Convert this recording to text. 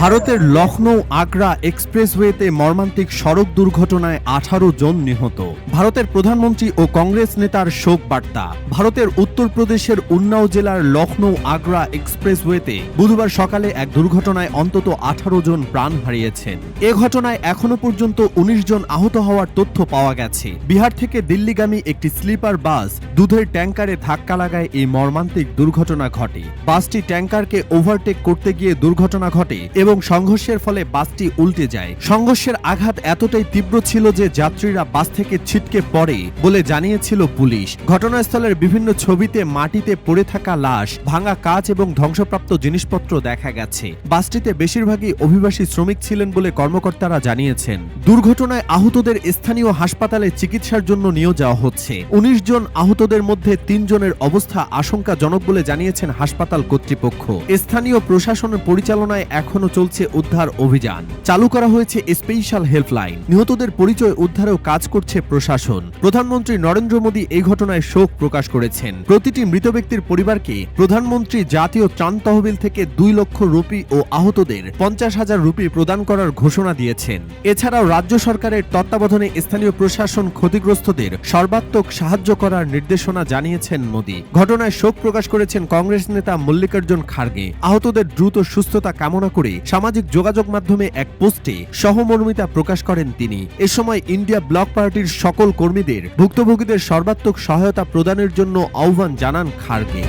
ভারতের লখনৌ আগ্রা এক্সপ্রেসওয়েতে মর্মান্তিক সড়ক দুর্ঘটনায় আঠারো জন নিহত। ভারতের প্রধানমন্ত্রী ও কংগ্রেস নেতার শোক বার্তা। ভারতের উত্তরপ্রদেশের উন্নাও জেলার লখনৌ আগ্রা এক্সপ্রেসওয়েতে বুধবার সকালে এক দুর্ঘটনায় অন্তত আঠারো জন প্রাণ হারিয়েছেন। এ ঘটনায় এখনও পর্যন্ত উনিশ জন আহত হওয়ার তথ্য পাওয়া গেছে। বিহার থেকে দিল্লিগামী একটি স্লিপার বাস দুধের ট্যাঙ্কারে ধাক্কা লাগায় এই মর্মান্তিক দুর্ঘটনা ঘটে। বাসটি ট্যাঙ্কারকে ওভারটেক করতে গিয়ে দুর্ঘটনা ঘটে। এবং সংঘর্ষের ফলে বাসটি উল্টে যায়। সংঘর্ষের আঘাত এতটাই তীব্র ছিল যে যাত্রীরা বাস থেকে ছিটকে পড়ে বলে জানিয়েছিল পুলিশ। ঘটনাস্থলের বিভিন্ন ছবিতে মাটিতে পড়ে থাকা লাশ, ভাঙা কাচ এবং ধ্বংসপ্রাপ্ত জিনিসপত্র দেখা গেছে। বাসটিতে বেশিরভাগই অভিবাসী শ্রমিক ছিলেন বলে কর্মকর্তারা জানিয়েছেন। দুর্ঘটনায় আহতদের স্থানীয় হাসপাতালে চিকিৎসার জন্য নিয়ে যাওয়া হচ্ছে। উনিশ জন আহতদের মধ্যে তিনজনের অবস্থা আশঙ্কাজনক বলে জানিয়েছেন হাসপাতাল কর্তৃপক্ষ। স্থানীয় প্রশাসনের পরিচালনায় এখনও চলছে উদ্ধার অভিযান। চালু করা হয়েছে স্পেশাল হেল্পলাইন। নিহতদের পরিচয় উদ্ধারেও কাজ করছে প্রশাসন। প্রধানমন্ত্রী নরেন্দ্র মোদী এই ঘটনায় শোক প্রকাশ করেছেন। প্রতিটি মৃত ব্যক্তির পরিবারকে প্রধানমন্ত্রী জাতীয় ত্রাণ তহবিল থেকে দুই লক্ষ রুপি ও আহতদের পঞ্চাশ হাজার রুপি প্রদান করার ঘোষণা দিয়েছেন। এছাড়াও রাজ্য সরকারের তত্ত্বাবধানে স্থানীয় প্রশাসন ক্ষতিগ্রস্তদের সর্বাত্মক সাহায্য করার নির্দেশনা জানিয়েছেন মোদী। ঘটনায় শোক প্রকাশ করেছেন কংগ্রেস নেতা মল্লিকার্জুন খার্গে। আহতদের দ্রুত সুস্থতা কামনা করে সামাজিক যোগাযোগ মাধ্যমে এক পোস্টে সহমর্মিতা প্রকাশ করেন তিনি। এ সময় ইন্ডিয়া ব্লক পার্টির সকল কর্মীদের ভুক্তভোগীদের সর্বাত্মক সহায়তা প্রদানের জন্য আহ্বান জানান খার্গে।